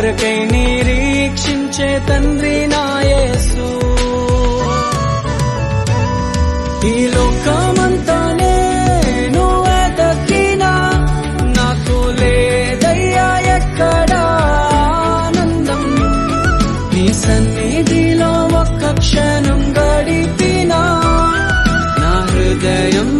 కొరకై నిరీక్షించే తండ్రి నాయసు ఈ లోకమంతా నేను వెతకినా నాకు లేదయ్యా ఎక్కడా ఆనందం. నీ సన్నిధిలో ఒక్క క్షణం గడిపినా నా హృదయం